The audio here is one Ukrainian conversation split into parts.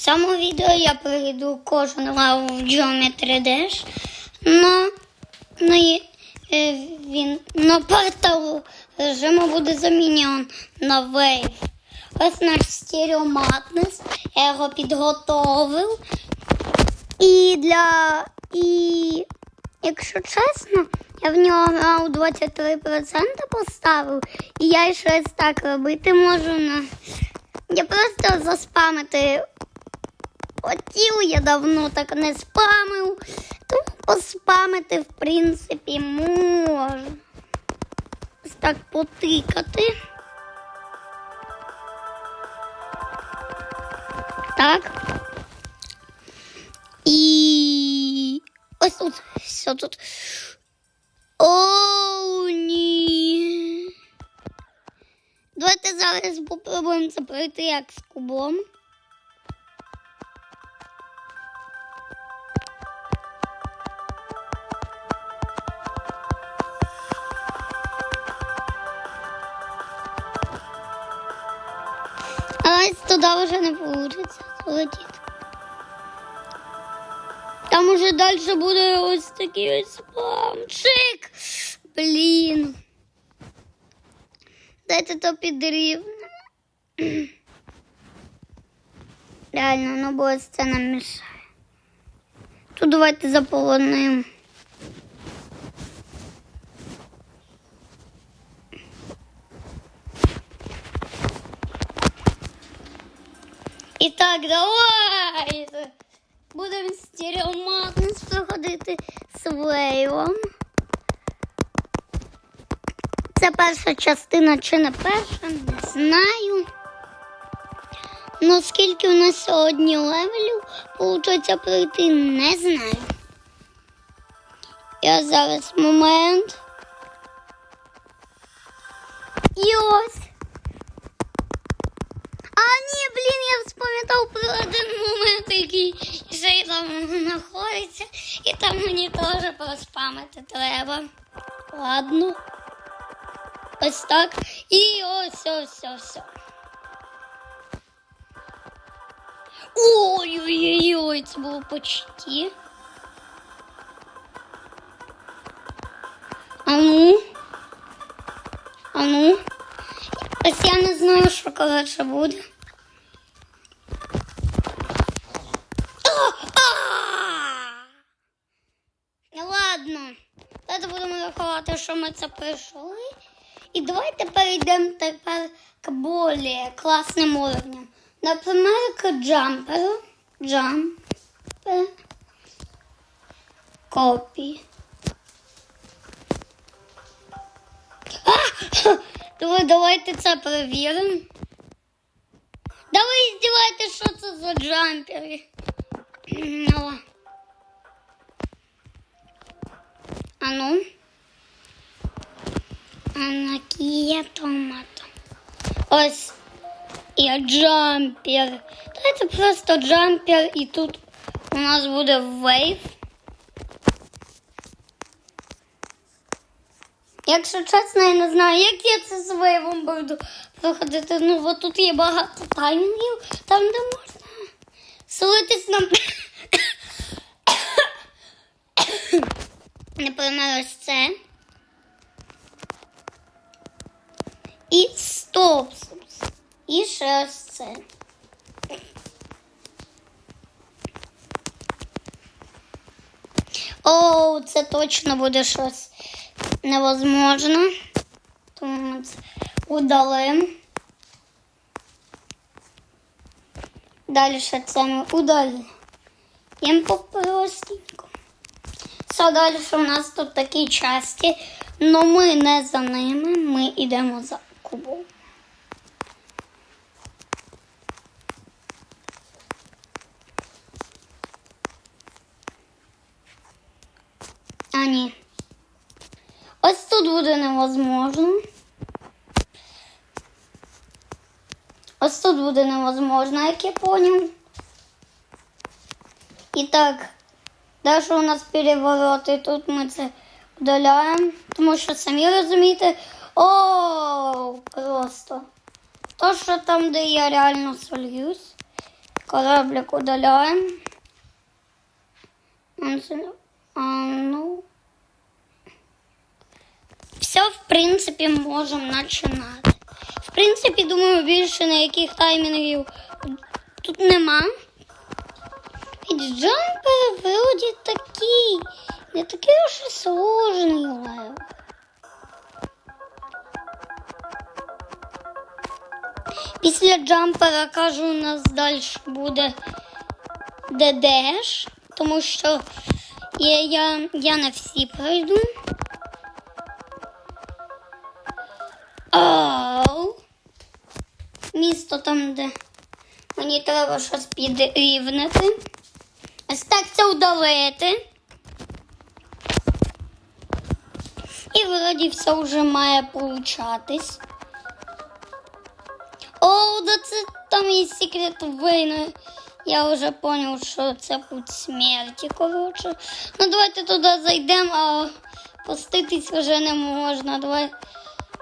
цьому відео я перейду кожен лаву в Geometry Dash, но, но є- е, він на портал режиму буде замінен на Wave. Ось наш стерео Madness. Я його підготовив. І для. І якщо чесно, я в нього грав 23% поставив, і я щось так робити можу на. Я просто заспамити хотів, я давно так не спамив, тому поспамити, в принципі, можу. Ось так потикати. Так. І ось тут, все тут. О, ні. Давайте зараз попробуємо це пройти як з кубом. Ось туди вже не вийде залетіти. Там уже далі буде ось такий ось спамчик. Блін. Дайте то підрівне. Реально, ну бо це нам мішає. Тут давайте заполонимо. І так, давайте. Будемо стереоматнес проходити з вейвом. Це перша частина чи не перша, не знаю. Ну скільки у нас сьогодні левелів получиться пройти, не знаю. Я зараз момент. І ось. А ні, блін, я вспам'ятав про один момент, який ще й там знаходиться, і там мені теж проспамити треба. Ладно. Ось так. І ось ось ось. Ой-ой-ой, це було почти. А ну. А ну. Ось я не знаю, що коротше буде. А! А! Ну ладно, давайте рахувати, що ми це пройшли. І давайте перейдемо тепер к более класним уровням. Наприклад, к джамперу. Джампер. Копі. Давай, давайте це перевіримо. Давай здівайте, що це за джампери. А ну. Анакія томато. Ось є джампер. Давайте просто джампер і тут у нас буде вейв. Якщо чесно, я не знаю, як я це з вейвом буду проходити. Ну, бо тут є багато таймінгів, там де можна солитись нам. Наприклад, ось це. І стоп. І ще ось це. О, це точно буде щось невозможно. Тому це удалимо. Далі це ми удалимо. Їм попростенько. Все далі у нас тут такі часті, але ми не за ними, ми йдемо за кубом. А ні. Ось тут буде невозможно. Ось тут буде невозможно, як я поняв. І так, далі у нас перевороти. Тут ми це удаляємо, тому що самі розумієте. О, просто. То, що там, де я реально сольюсь. Кораблик удаляємо. А, ну. Все, в принципі, можемо починати. В принципі, думаю, більше ніяких таймінгів тут нема. Джампер вроді такий. Не такий уж і сложний лев. Після джампера, кажу, у нас далі буде ДДш, тому що я, я, я не всі пройду. Оу. Місто там, де мені треба щось підрівнити. Ось так це удалити. І вроді все вже має получатись. О, да це там є секрет війни. Я вже зрозумів, що це путь смерті, коротше. Ну давайте туди зайдемо, а опуститись вже не можна. Давай.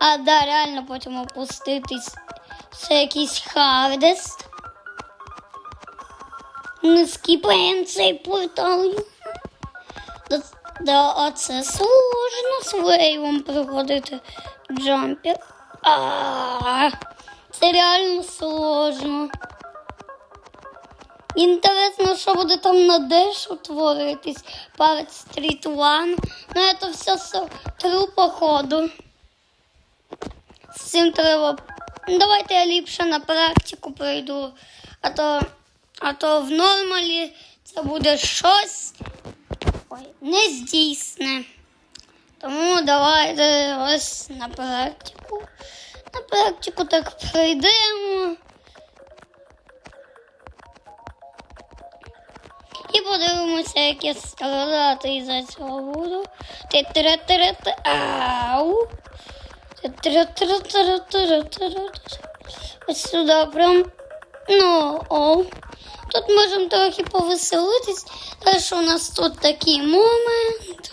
А, да, реально потім опуститись. Це якийсь хардест. Не скіпаємо цей портал. Да, да, а це сложно з вейвом проходити джампер. А, це реально сложно. Інтересно, що буде там на дешу творитись. Парад Стріт One. Ну, це все с- тру походу. З цим треба. Ну, давайте я ліпше на практику пройду. А то, а то в нормалі це буде щось ой, нездійсне. Тому давайте ось на практику. На практику так пройдемо. І подивимося, як я страдати із-за цього буду. Ти-тире-тире-ти. Ау. Ти-тире-тире-тире-тире-тире. Ось сюди прям. Ну, о. Тут можемо трохи повеселитись. Те, що у нас тут такий момент.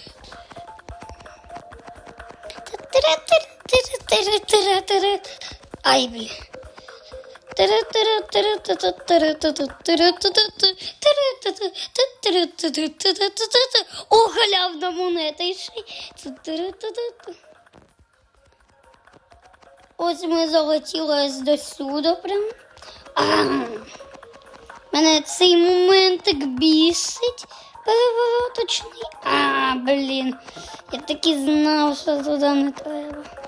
Тире-тире-тире-тире-тире-тире. Ай, блін. О, халявна монета і. Ось ми залетілись до сюди прям. Мене цей моментик бісить перевороточний. А, блін. Я таки знав, що туди не треба.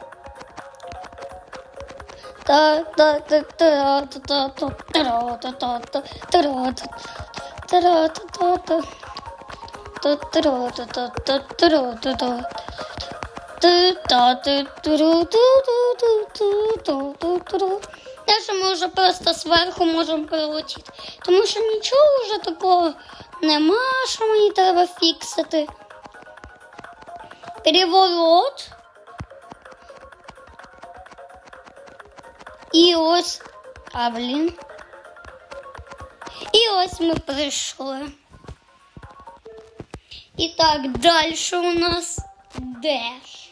Дальше ми вже просто зверху можемо прилетіти. Тому що нічого вже такого нема, що мені треба фіксити. Переворот. І ось. А, блін. І ось ми прийшли. І так, далі у нас деш.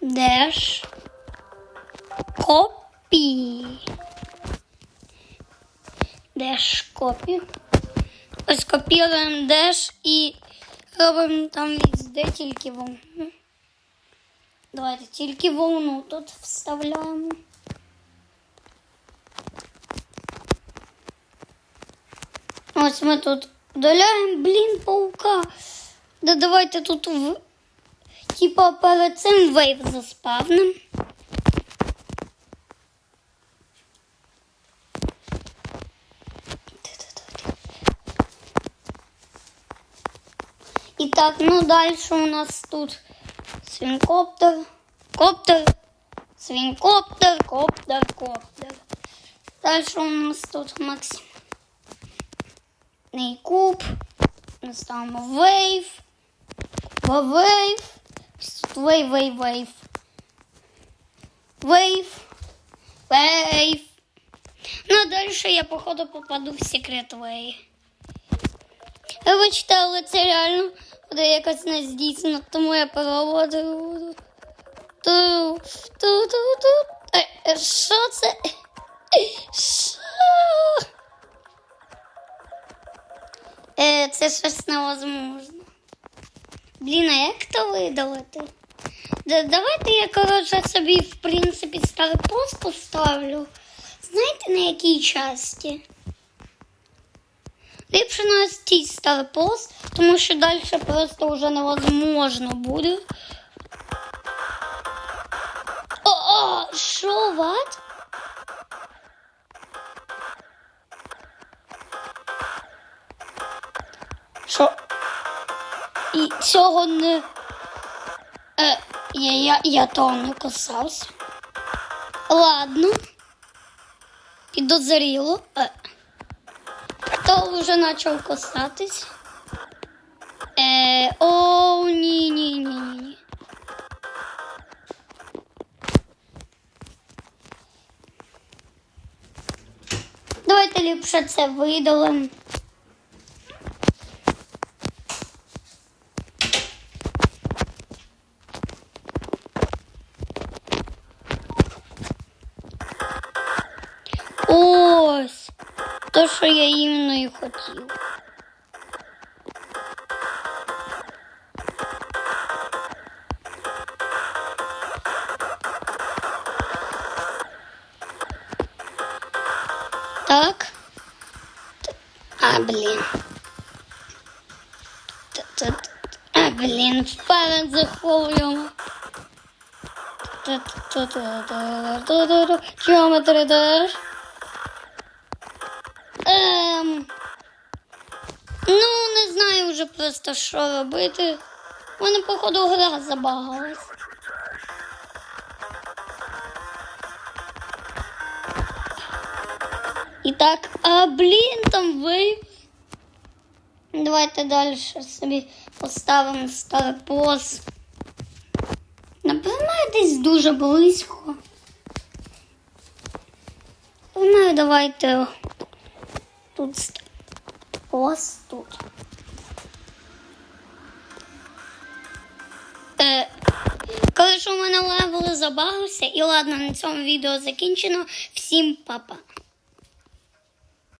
Деш. Копі. Деш копі. Ось копіруємо деш і робимо там везде тільки волну. Давайте тільки волну тут вставляємо. Ось ми тут удаляємо, блін, паука. Да давайте тут в... типа перед цим вейв заспавним. І так, ну далі у нас тут свінкоптер, коптер, свінкоптер, коптер, коптер. Далі у нас тут Максим. Куб, у нас там вейв, вейв, вейв, вейв, вейв, вейв, вейв. Ну, дальше я, походу, попаду в секрет вей. Вибачте, але це реально буде якось не здійснено, тому я проводив. Ту, ту, ту, ту. Е, е, що це? Що? Е, це щось невозможно. Блін, а як то видалити? Да, давайте я, коротше, собі, в принципі, старий поставлю. Знаєте, на якій часті? Ліпше на стій старий пост, тому що далі просто вже невозможно буде. О, о, що, ват? Що? І цього не. Е, я, я, я того не касався. Ладно. Підозріло. Е. То вже почав касатись. Е, о, ні, ні, ні, ні. Давайте ліпше це видалимо. Хотів. Так. А, т- А, блін, вперед заховуємо. Геометри даш. Ем. Ну, не знаю вже просто, що робити. У мене, походу, гра забагалась. І так, а блін, там ви. Давайте далі собі поставимо старий пост. Напевно, десь дуже близько. Ну, давайте тут ось тут. Е, коли ж у мене левел забагався, і ладно, на цьому відео закінчено. Всім па-па.